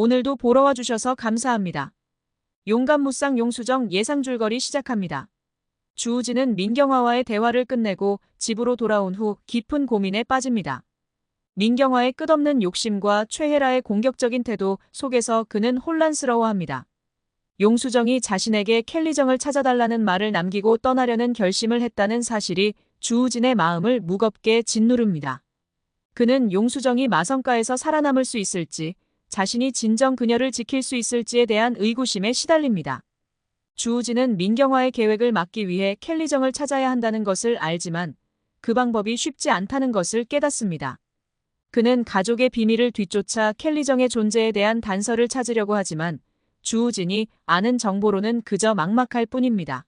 오늘도 보러 와주셔서 감사합니다. 용감 무쌍 용수정 예상 줄거리 시작합니다. 주우진은 민경화와의 대화를 끝내고 집으로 돌아온 후 깊은 고민에 빠집니다. 민경화의 끝없는 욕심과 최혜라의 공격적인 태도 속에서 그는 혼란스러워합니다. 용수정이 자신에게 켈리정을 찾아달라는 말을 남기고 떠나려는 결심을 했다는 사실이 주우진의 마음을 무겁게 짓누릅니다. 그는 용수정이 마성가에서 살아남을 수 있을지, 자신이 진정 그녀를 지킬 수 있을지에 대한 의구심에 시달립니다. 주우진은 민경화의 계획을 막기 위해 켈리정을 찾아야 한다는 것을 알지만 그 방법이 쉽지 않다는 것을 깨닫습니다. 그는 가족의 비밀을 뒤쫓아 켈리정의 존재에 대한 단서를 찾으려고 하지만 주우진이 아는 정보로는 그저 막막할 뿐입니다.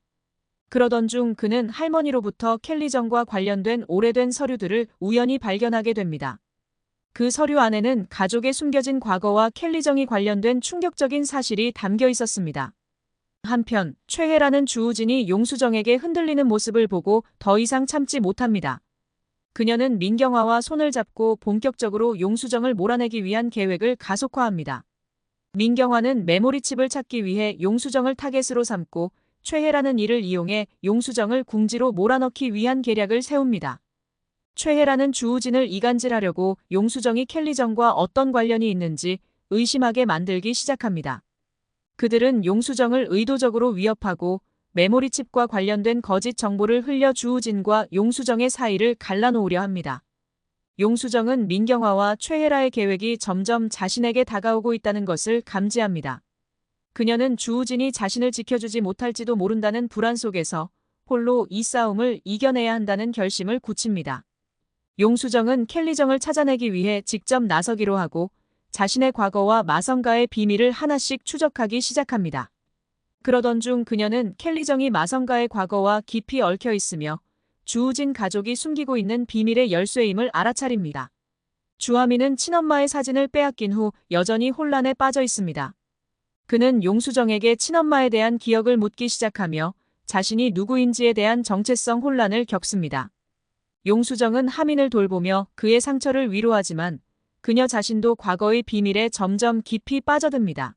그러던 중 그는 할머니로부터 켈리정과 관련된 오래된 서류들을 우연히 발견하게 됩니다. 그 서류 안에는 가족의 숨겨진 과거와 켈리정이 관련된 충격적인 사실이 담겨 있었습니다. 한편 최혜라는 주우진이 용수정에게 흔들리는 모습을 보고 더 이상 참지 못합니다. 그녀는 민경화와 손을 잡고 본격적으로 용수정을 몰아내기 위한 계획을 가속화합니다. 민경화는 메모리칩을 찾기 위해 용수정을 타겟으로 삼고 최혜라는 이를 이용해 용수정을 궁지로 몰아넣기 위한 계략을 세웁니다. 최혜라는 주우진을 이간질하려고 용수정이 켈리정과 어떤 관련이 있는지 의심하게 만들기 시작합니다. 그들은 용수정을 의도적으로 위협하고 메모리칩과 관련된 거짓 정보를 흘려 주우진과 용수정의 사이를 갈라놓으려 합니다. 용수정은 민경화와 최혜라의 계획이 점점 자신에게 다가오고 있다는 것을 감지합니다. 그녀는 주우진이 자신을 지켜주지 못할지도 모른다는 불안 속에서 홀로 이 싸움을 이겨내야 한다는 결심을 굳힙니다. 용수정은 켈리정을 찾아내기 위해 직접 나서기로 하고 자신의 과거와 마성가의 비밀을 하나씩 추적하기 시작합니다. 그러던 중 그녀는 켈리정이 마성가의 과거와 깊이 얽혀 있으며 주우진 가족이 숨기고 있는 비밀의 열쇠임을 알아차립니다. 주하미는 친엄마의 사진을 빼앗긴 후 여전히 혼란에 빠져 있습니다. 그는 용수정에게 친엄마에 대한 기억을 묻기 시작하며 자신이 누구인지에 대한 정체성 혼란을 겪습니다. 용수정은 하민을 돌보며 그의 상처를 위로하지만 그녀 자신도 과거의 비밀에 점점 깊이 빠져듭니다.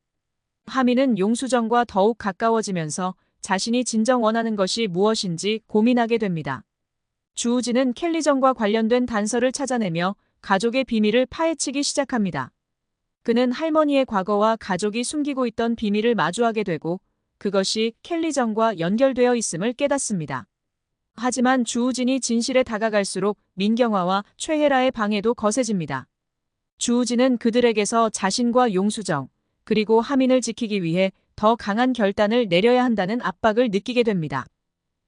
하민은 용수정과 더욱 가까워지면서 자신이 진정 원하는 것이 무엇인지 고민하게 됩니다. 주우진은 켈리정과 관련된 단서를 찾아내며 가족의 비밀을 파헤치기 시작합니다. 그는 할머니의 과거와 가족이 숨기고 있던 비밀을 마주하게 되고 그것이 켈리정과 연결되어 있음을 깨닫습니다. 하지만 주우진이 진실에 다가갈수록 민경화와 최혜라의 방해도 거세집니다. 주우진은 그들에게서 자신과 용수정, 그리고 하민을 지키기 위해 더 강한 결단을 내려야 한다는 압박을 느끼게 됩니다.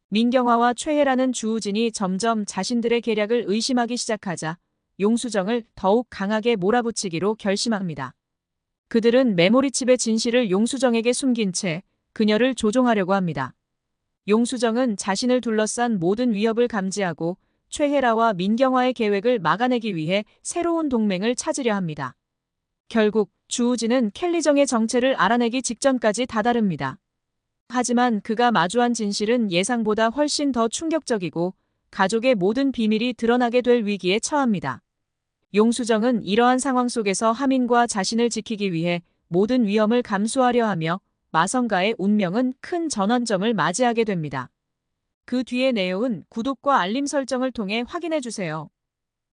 민경화와 최혜라는 주우진이 점점 자신들의 계략을 의심하기 시작하자 용수정을 더욱 강하게 몰아붙이기로 결심합니다. 그들은 메모리칩의 진실을 용수정에게 숨긴 채 그녀를 조종하려고 합니다. 용수정은 자신을 둘러싼 모든 위협을 감지하고 최혜라와 민경화의 계획을 막아내기 위해 새로운 동맹을 찾으려 합니다. 결국 주우진은 켈리정의 정체를 알아내기 직전까지 다다릅니다. 하지만 그가 마주한 진실은 예상보다 훨씬 더 충격적이고 가족의 모든 비밀이 드러나게 될 위기에 처합니다. 용수정은 이러한 상황 속에서 하민과 자신을 지키기 위해 모든 위험을 감수하려 하며 마성가의 운명은 큰 전환점을 맞이하게 됩니다. 그 뒤의 내용은 구독과 알림 설정을 통해 확인해 주세요.